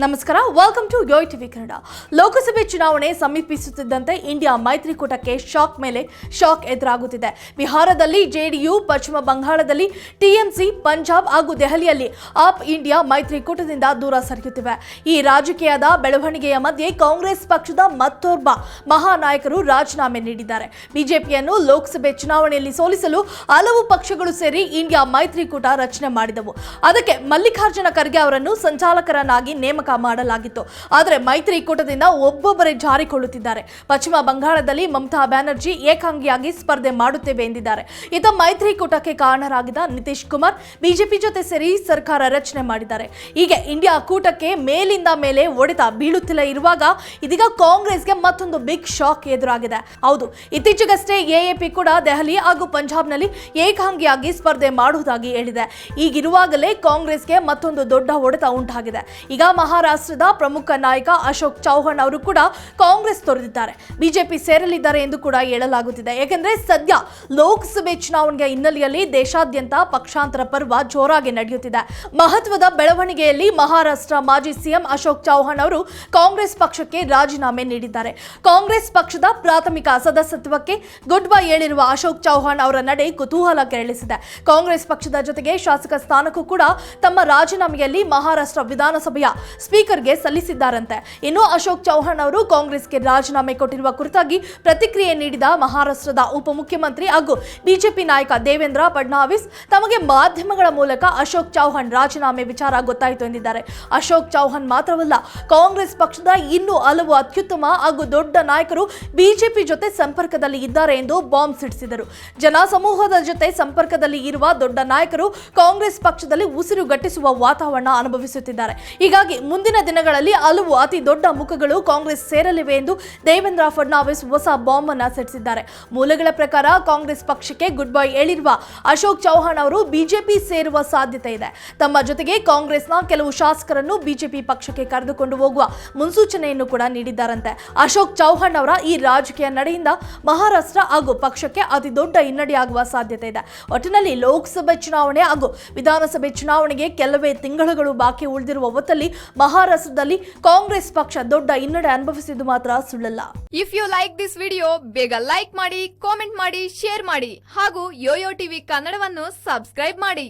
ನಮಸ್ಕಾರ welcome to ಯೋಯ್ TV Kannada ಲೋಕಸಭೆ ಚುನಾವಣೆ ಸಮೀಪಿಸುತ್ತಿದ್ದಂತೆ ಇಂಡಿಯಾ ಮೈತ್ರಿಕೂಟಕ್ಕೆ ಶಾಕ್ ಮೇಲೆ ಶಾಕ್ ಎದುರಾಗುತ್ತಿದೆ. ಬಿಹಾರದಲ್ಲಿ ಜೆಡಿಯು, ಪಶ್ಚಿಮ ಬಂಗಾಳದಲ್ಲಿ ಟಿಎಂಸಿ, ಪಂಜಾಬ್ ಹಾಗೂ ದೆಹಲಿಯಲ್ಲಿ ಆಪ್ ಇಂಡಿಯಾ ಮೈತ್ರಿಕೂಟದಿಂದ ದೂರ ಸರಿಯುತ್ತಿವೆ. ಈ ರಾಜಕೀಯದ ಬೆಳವಣಿಗೆಯ ಮಧ್ಯೆ ಕಾಂಗ್ರೆಸ್ ಪಕ್ಷದ ಮತ್ತೋರ್ವ ಮಹಾನಾಯಕರು ರಾಜೀನಾಮೆ ನೀಡಿದ್ದಾರೆ. ಬಿಜೆಪಿಯನ್ನು ಲೋಕಸಭೆ ಚುನಾವಣೆಯಲ್ಲಿ ಸೋಲಿಸಲು ಹಲವು ಪಕ್ಷಗಳು ಸೇರಿ ಇಂಡಿಯಾ ಮೈತ್ರಿಕೂಟ ರಚನೆ ಮಾಡಿದವು. ಅದಕ್ಕೆ ಮಲ್ಲಿಕಾರ್ಜುನ ಖರ್ಗೆ ಅವರನ್ನು ಸಂಚಾಲಕರನ್ನಾಗಿ ನೇಮಕ ಮಾಡಲಾಗಿತ್ತು. ಆದರೆ ಮೈತ್ರಿಕೂಟದಿಂದ ಒಬ್ಬೊಬ್ಬರೇ ಜಾರಿಕೊಳ್ಳುತ್ತಿದ್ದಾರೆ. ಪಶ್ಚಿಮ ಬಂಗಾಳದಲ್ಲಿ ಮಮತಾ ಬ್ಯಾನರ್ಜಿ ಏಕಾಂಗಿಯಾಗಿ ಸ್ಪರ್ಧೆ ಮಾಡುತ್ತೇವೆ ಎಂದಿದ್ದಾರೆ. ಇತ ಮೈತ್ರಿಕೂಟಕ್ಕೆ ಕಾರಣರಾಗಿದ್ದ ನಿತೀಶ್ ಕುಮಾರ್ ಬಿಜೆಪಿ ಜೊತೆ ಸೇರಿ ಸರ್ಕಾರ ರಚನೆ ಮಾಡಿದ್ದಾರೆ. ಹೀಗೆ ಇಂಡಿಯಾ ಕೂಟಕ್ಕೆ ಮೇಲಿಂದ ಮೇಲೆ ಒಡೆತ ಬೀಳುತ್ತಿಲ್ಲ ಇರುವಾಗ ಇದೀಗ ಕಾಂಗ್ರೆಸ್ಗೆ ಮತ್ತೊಂದು ಬಿಗ್ ಶಾಕ್ ಎದುರಾಗಿದೆ. ಹೌದು, ಇತ್ತೀಚೆಗಷ್ಟೇ ಎಎಪಿ ಕೂಡ ದೆಹಲಿ ಹಾಗೂ ಪಂಜಾಬ್ನಲ್ಲಿ ಏಕಾಂಗಿಯಾಗಿ ಸ್ಪರ್ಧೆ ಮಾಡುವುದಾಗಿ ಹೇಳಿದೆ. ಈಗಿರುವಾಗಲೇ ಕಾಂಗ್ರೆಸ್ಗೆ ಮತ್ತೊಂದು ದೊಡ್ಡ ಹೊಡೆತ ಉಂಟಾಗಿದೆ. ಈಗ ಮಹಾರಾಷ್ಟ್ರದ ಪ್ರಮುಖ ನಾಯಕ ಅಶೋಕ್ ಚೌಹಾಣ್ ಅವರು ಕೂಡ ಕಾಂಗ್ರೆಸ್ ತೊರೆದಿದ್ದಾರೆ. ಬಿಜೆಪಿ ಸೇರಲಿದ್ದಾರೆ ಎಂದು ಕೂಡ ಹೇಳಲಾಗುತ್ತಿದೆ. ಏಕೆಂದರೆ ಸದ್ಯ ಲೋಕಸಭೆ ಚುನಾವಣೆಯ ಹಿನ್ನೆಲೆಯಲ್ಲಿ ದೇಶಾದ್ಯಂತ ಪಕ್ಷಾಂತರ ಪರ್ವ ಜೋರಾಗಿ ನಡೆಯುತ್ತಿದೆ. ಮಹತ್ವದ ಬೆಳವಣಿಗೆಯಲ್ಲಿ ಮಹಾರಾಷ್ಟ್ರ ಮಾಜಿ ಸಿಎಂ ಅಶೋಕ್ ಚೌಹಾಣ್ ಅವರು ಕಾಂಗ್ರೆಸ್ ಪಕ್ಷಕ್ಕೆ ರಾಜೀನಾಮೆ ನೀಡಿದ್ದಾರೆ. ಕಾಂಗ್ರೆಸ್ ಪಕ್ಷದ ಪ್ರಾಥಮಿಕ ಸದಸ್ಯತ್ವಕ್ಕೆ ಗುಡ್ ಬೈ ಹೇಳಿರುವ ಅಶೋಕ್ ಚೌಹಾಣ್ ಅವರ ನಡೆ ಕುತೂಹಲ ಕೆರಳಿಸಿದೆ. ಕಾಂಗ್ರೆಸ್ ಪಕ್ಷದ ಜೊತೆಗೆ ಶಾಸಕ ಸ್ಥಾನಕ್ಕೂ ಕೂಡ ತಮ್ಮ ರಾಜೀನಾಮೆಯಲ್ಲಿ ಮಹಾರಾಷ್ಟ್ರ ವಿಧಾನಸಭೆಯ ಸ್ಪೀಕರ್ಗೆ ಸಲ್ಲಿಸಿದ್ದಾರಂತೆ. ಇನ್ನು ಅಶೋಕ್ ಚೌಹಾಣ್ ಅವರು ಕಾಂಗ್ರೆಸ್ಗೆ ರಾಜೀನಾಮೆ ಕೊಟ್ಟಿರುವ ಕುರಿತಾಗಿ ಪ್ರತಿಕ್ರಿಯೆ ನೀಡಿದ ಮಹಾರಾಷ್ಟ್ರದ ಉಪಮುಖ್ಯಮಂತ್ರಿ ಹಾಗೂ ಬಿಜೆಪಿ ನಾಯಕ ದೇವೇಂದ್ರ ಫಡ್ನಾವಿಸ್ ತಮಗೆ ಮಾಧ್ಯಮಗಳ ಮೂಲಕ ಅಶೋಕ್ ಚೌಹಾಣ್ ರಾಜೀನಾಮೆ ವಿಚಾರ ಗೊತ್ತಾಯಿತು ಎಂದಿದ್ದಾರೆ. ಅಶೋಕ್ ಚೌಹಾಣ್ ಮಾತ್ರವಲ್ಲ, ಕಾಂಗ್ರೆಸ್ ಪಕ್ಷದ ಇನ್ನೂ ಹಲವು ಅತ್ಯುತ್ತಮ ಹಾಗೂ ದೊಡ್ಡ ನಾಯಕರು ಬಿಜೆಪಿ ಜೊತೆ ಸಂಪರ್ಕದಲ್ಲಿ ಇದ್ದಾರೆ ಎಂದು ಬಾಂಬ್ ಸಿಡಿಸಿದರು. ಜನಸಮೂಹದ ಜೊತೆ ಸಂಪರ್ಕದಲ್ಲಿ ಇರುವ ದೊಡ್ಡ ನಾಯಕರು ಕಾಂಗ್ರೆಸ್ ಪಕ್ಷದಲ್ಲಿ ಉಸಿರುಗಟ್ಟಿಸುವ ವಾತಾವರಣ ಅನುಭವಿಸುತ್ತಿದ್ದಾರೆ. ಹೀಗಾಗಿ ಮುಂದಿನ ದಿನಗಳಲ್ಲಿ ಹಲವು ಅತಿ ದೊಡ್ಡ ಮುಖಗಳು ಕಾಂಗ್ರೆಸ್ ಸೇರಲಿವೆ ಎಂದು ದೇವೇಂದ್ರ ಫಡ್ನಾವಿಸ್ ಹೊಸ ಬಾಂಬ್ ಅನ್ನ ಸಿಡಿಸಿದ್ದಾರೆ ಮೂಲಗಳ ಪ್ರಕಾರ ಕಾಂಗ್ರೆಸ್ ಪಕ್ಷಕ್ಕೆ ಗುಡ್ ಬೈ ಹೇಳಿರುವ ಅಶೋಕ್ ಚೌಹಾಣ್ ಅವರು ಬಿಜೆಪಿ ಸೇರುವ ಸಾಧ್ಯತೆ ಇದೆ. ತಮ್ಮ ಜೊತೆಗೆ ಕಾಂಗ್ರೆಸ್ನ ಕೆಲವು ಶಾಸಕರನ್ನು ಬಿಜೆಪಿ ಪಕ್ಷಕ್ಕೆ ಕರೆದುಕೊಂಡು ಹೋಗುವ ಮುನ್ಸೂಚನೆಯನ್ನು ಕೂಡ ನೀಡಿದ್ದಾರಂತೆ. ಅಶೋಕ್ ಚೌಹಾಣ್ ಅವರ ಈ ರಾಜಕೀಯ ನಡೆಯಿಂದ ಮಹಾರಾಷ್ಟ್ರ ಹಾಗೂ ಪಕ್ಷಕ್ಕೆ ಅತಿ ದೊಡ್ಡ ಹಿನ್ನಡೆಯಾಗುವ ಸಾಧ್ಯತೆ ಇದೆ. ಒಟ್ಟಿನಲ್ಲಿ ಲೋಕಸಭೆ ಚುನಾವಣೆ ಹಾಗೂ ವಿಧಾನಸಭೆ ಚುನಾವಣೆಗೆ ಕೆಲವೇ ತಿಂಗಳುಗಳು ಬಾಕಿ ಉಳಿದಿರುವ ಹೊತ್ತಲ್ಲಿ ಮಹಾರಾಷ್ಟ್ರದಲ್ಲಿ ಕಾಂಗ್ರೆಸ್ ಪಕ್ಷ ದೊಡ್ಡ ಹಿನ್ನಡೆ ಅನುಭವಿಸಿದ್ದು ಮಾತ್ರ ಸುಳ್ಳಲ್ಲ. If you like this video ಬೇಗ ಲೈಕ್ ಮಾಡಿ ಕಾಮೆಂಟ್ ಮಾಡಿ ಶೇರ್ ಮಾಡಿ ಹಾಗೂ ಯೋಯೋ ಟಿವಿ ಕನ್ನಡವನ್ನು ಸಬ್ಸ್ಕ್ರೈಬ್ ಮಾಡಿ.